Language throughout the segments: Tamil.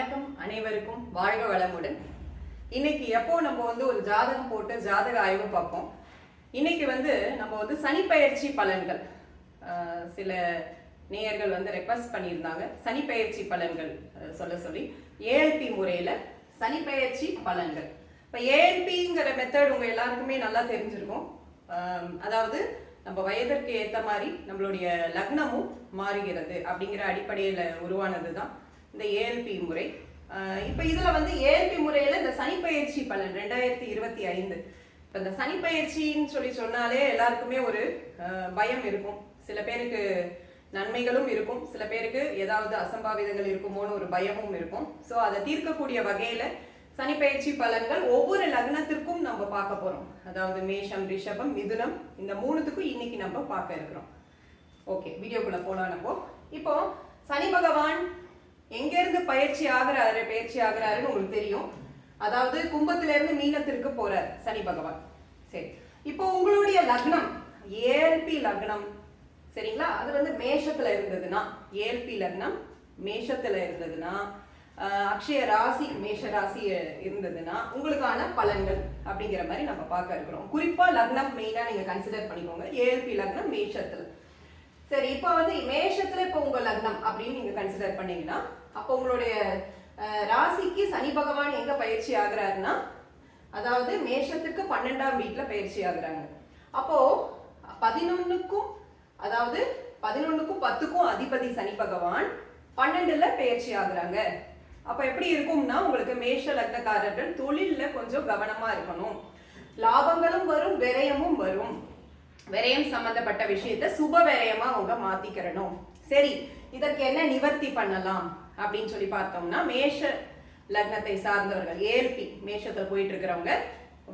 வணக்கம் அனைவருக்கும் வாழ்க வளமுடன். இன்னைக்கு எப்போ நம்ம வந்து ஒரு ஜாதகம் போட்டு ஜாதக ஆய்வு பார்ப்போம்? இன்னைக்கு வந்து நம்ம வந்து சனிப்பயிற்சி பலன்கள் ஆஹ் சில நேயர்கள் வந்து ரெக்வஸ்ட் பண்ணியிருந்தாங்க. சனிப்பெயர்ச்சி பலன்கள் சொல்ல சொல்லி. ஏஎல்பி முறையில் சனிப்பெயர்ச்சி பலன்கள். இப்போ ஏஎல்பிங்கிற மெத்தட் உங்க எல்லாருக்குமே நல்லா தெரிஞ்சிருக்கும். அதாவது நம்ம வயதிற்கு ஏற்ற மாதிரி நம்மளுடைய லக்னமும் மாறுகிறது அப்படிங்கிற அடிப்படையில் உருவானது தான் இந்த ஏஎல்பி முறை. இப்போ இதில் வந்து ஏஎல்பி முறையில் இந்த சனிப்பயிற்சி பலன் ரெண்டாயிரத்தி இருபத்தி ஐந்து. இப்போ இந்த சனிப்பயிற்சின்னு சொல்லி சொன்னாலே எல்லாருக்குமே ஒரு பயம் இருக்கும். சில பேருக்கு நன்மைகளும் இருக்கும். சில பேருக்கு ஏதாவது அசம்பாவிதங்கள் இருக்குமோன்னு ஒரு பயமும் இருக்கும். ஸோ அதை தீர்க்கக்கூடிய வகையில் சனிப்பயிற்சி பலன்கள் ஒவ்வொரு லக்னத்திற்கும் நம்ம பார்க்க போகிறோம் அதாவது மேஷம் ரிஷபம் மிதுனம் இந்த மூணுத்துக்கும் இன்னைக்கு நம்ம பார்க்க இருக்கிறோம். ஓகே வீடியோக்குள்ளே போலாம் நம்ம இப்போ சனி பகவான் எங்கேருந்து பயிற்சி ஆகிறாரு பயிற்சி ஆகிறாருன்னு உங்களுக்கு தெரியும். அதாவது கும்பத்துல இருந்து மீனத்திற்கு போறார் சனி பகவான். சரி. இப்போ உங்களுடைய லக்னம் ஏஎல்பி லக்னம். சரிங்களா? அது வந்து மேஷத்துல இருந்ததுன்னா ஏஎல்பி லக்னம் மேஷத்துல இருந்ததுன்னா அக்ஷய ராசி மேஷ ராசி இருந்ததுன்னா உங்களுக்கான பலன்கள் அப்படிங்கிற மாதிரி நம்ம பார்க்க இருக்கிறோம். குறிப்பா லக்னம் மெயினா நீங்க கன்சிடர் பண்ணிக்கோங்க. ஏஎல்பி லக்னம் மேஷத்துல. சரி இப்போ வந்து மேஷத்துல இப்போ உங்க லக்னம் அப்படின்னு நீங்க கன்சிடர் பண்ணீங்கன்னா அப்போ உங்களுடைய ராசிக்கு சனி பகவான் எங்க பயிற்சி ஆகுறாருன்னா அதாவது மேஷத்துக்கு பன்னெண்டாம் வீட்டில் பயிற்சி ஆகுறாங்க. அப்போ பதினொன்னுக்கும் அதாவது பதினொன்னுக்கும் பத்துக்கும் அதிபதி சனி பகவான் பன்னெண்டுல பயிற்சி ஆகுறாங்க. அப்ப எப்படி இருக்கும்னா உங்களுக்கு மேஷ லக்னக்காரர்கள் தொழில்ல கொஞ்சம் கவனமா இருக்கணும். லாபங்களும் வரும் விரயமும் வரும். விரயம் சம்பந்தப்பட்ட விஷயத்த சுப விரயமா அவங்க மாத்திக்கிறணும். சரி இதற்கு என்ன நிவர்த்தி பண்ணலாம்? அப்படின்னு சொல்லி பார்த்தோம்னா மேஷ லக்னத்தை சார்ந்தவர்கள் ஏல்பி மேஷத்தில் போயிட்டு இருக்கிறவங்க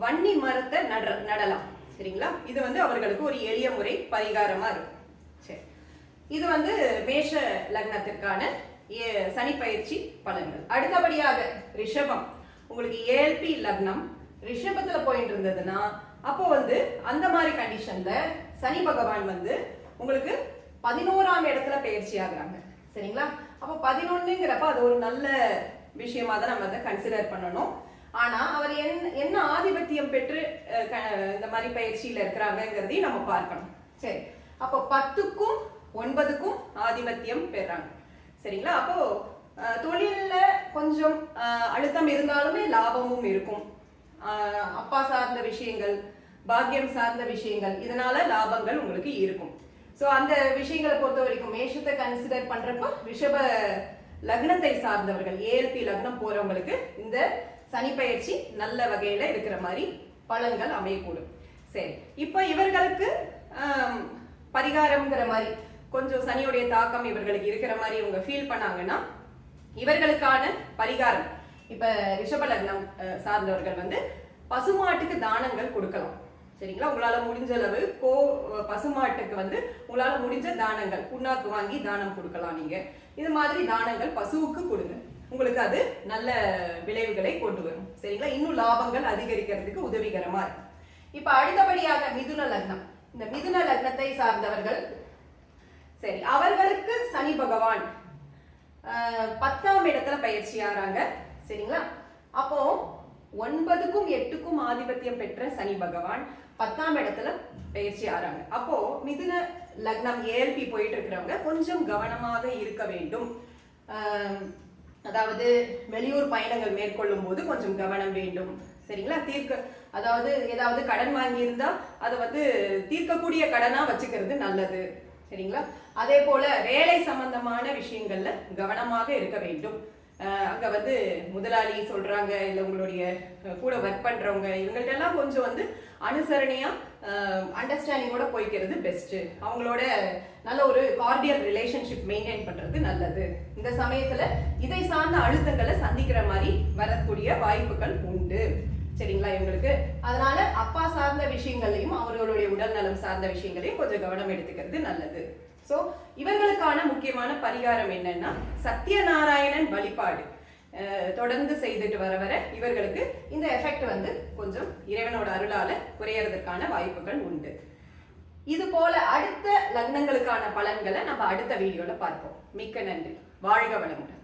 வன்னி மரத்தை நட நடலாம். சரிங்களா? இது வந்து அவர்களுக்கு ஒரு எளிய முறை பரிகாரமாக இருக்கும். சரி. இது வந்து மேஷ லக்னத்திற்கான ஏ- சனிப்பயிற்சி பலன்கள். அடுத்தபடியாக ரிஷபம். உங்களுக்கு ஏல்பி லக்னம் ரிஷபத்துல போயிட்டு இருந்ததுன்னா அப்போ வந்து அந்த மாதிரி கண்டிஷன்ல சனி பகவான் வந்து உங்களுக்கு பதினோராம் இடத்துல பயிற்சி ஆகுறாங்க. சரிங்களா? அப்போ பதினொன்னுங்கிறப்ப அது ஒரு நல்ல விஷயமா தான் நம்ம அதை கன்சிடர் பண்ணணும். ஆனா அவர் என்ன என்ன ஆதிபத்தியம் பெற்று க- இந்த மாதிரி பயிற்சியில இருக்கிறாங்கிறதையும் நம்ம பார்க்கணும். சரி. அப்போ பத்துக்கும் ஒன்பதுக்கும் ஆதிபத்தியம் பெறாங்க. சரிங்களா? அப்போ தொழிலில் கொஞ்சம் அழுத்தம் இருந்தாலுமே லாபமும் இருக்கும். அப்பா சார்ந்த விஷயங்கள் பாக்கியம் சார்ந்த விஷயங்கள் இதனால லாபங்கள் உங்களுக்கு இருக்கும். ஸோ அந்த விஷயங்களை பொறுத்த வரைக்கும் மேஷத்தை கன்சிடர் பண்ணுறப்போ ரிஷப லக்னத்தை சார்ந்தவர்கள் ஏஎல்பி லக்னம் போகிறவங்களுக்கு இந்த சனி பயிற்சி நல்ல வகையில் இருக்கிற மாதிரி பலன்கள் அமையக்கூடும். சரி இப்போ இவர்களுக்கு பரிகாரம்ங்கிற மாதிரி கொஞ்சம் சனியுடைய தாக்கம் இவர்களுக்கு இருக்கிற மாதிரி இவங்க ஃபீல் பண்ணாங்கன்னா இவர்களுக்கான பரிகாரம். இப்போ ரிஷப லக்னம் சார்ந்தவர்கள் வந்து பசுமாட்டுக்கு தானங்கள் கொடுக்கலாம். சரிங்களா? உங்களால முடிஞ்ச அளவு கோ பசுமாட்டுக்கு வந்து உங்களால முடிஞ்ச தானங்கள் புண்ணாக்கு வாங்கி தானம் கொடுக்கலாம் நீங்க. இது மாதிரி தானங்கள் பசுவுக்கு கொடுங்க. உங்களுக்கு அது நல்ல விளைவுகளை கொண்டு வரும். சரிங்களா? இன்னும் லாபங்கள் அதிகரிக்கிறதுக்கு உதவிகரமா இருக்கும். இப்ப அடுத்தபடியாக மிதுன லக்னம். இந்த மிதுன லக்னத்தை சார்ந்தவர்கள் சரி அவர்களுக்கு சனி பகவான் ஆஹ், பத்தாம் இடத்துல பயிற்சி ஆறாங்க சரிங்களா? அப்போ ஒன்பதுக்கும் எட்டுக்கும் ஆதிபத்தியம் பெற்ற சனி பகவான் பத்தாம் இடத்துல பயிற்சி ஆறாங்க. அப்போ மிதுன லக்னம் ஏஎல்பி போயிட்டு இருக்கிறவங்க கொஞ்சம் கவனமாக இருக்க வேண்டும். அதாவது வெளியூர் பயணங்கள் மேற்கொள்ளும் போது கொஞ்சம் கவனம் வேண்டும். சரிங்களா? தீர்க்க அதாவது ஏதாவது கடன் வாங்கியிருந்தா அதை வந்து தீர்க்கக்கூடிய கடனா வச்சுக்கிறது நல்லது. சரிங்களா? அதே போல வேலை சம்பந்தமான விஷயங்கள்ல கவனமாக இருக்க வேண்டும். அங்க வந்து முதலாளி சொல்றாங்க இல்ல உங்களுடைய கூட ஒர்க் பண்றவங்க இவங்கள்ட்ட எல்லாம் கொஞ்சம் வந்து அனுசரணையா அண்டர்ஸ்டாண்டிங்கோட போய்க்கிறது பெஸ்ட் அவங்களோட நல்ல ஒரு கார்டியல் ரிலேஷன்ஷிப் மெயின்டைன் பண்றது நல்லது. இந்த சமயத்துல இதை சார்ந்த அழுத்தங்களை சந்திக்கிற மாதிரி வரக்கூடிய வாய்ப்புகள் உண்டு. சரிங்களா இவங்களுக்கு? அதனால அப்பா சார்ந்த விஷயங்களையும் அவர்களுடைய உடல் நலம் சார்ந்த விஷயங்களையும் கொஞ்சம் கவனம் எடுத்துக்கிறது நல்லது. ஸோ இவர்களுக்கான முக்கியமான பரிகாரம் என்னன்னா சத்யநாராயணன் வழிபாடு. தொடர்ந்து செய்துட்டு வர வர இவர்களுக்கு இந்த எஃபெக்ட் வந்து கொஞ்சம் இறைவனோட அருளால குறையறதுக்கான வாய்ப்புகள் உண்டு. இது போல அடுத்த லக்னங்களுக்கான பலன்களை நம்ம அடுத்த வீடியோல பார்ப்போம். மிக்க நன்றி. வாழ்க வளமுடன்.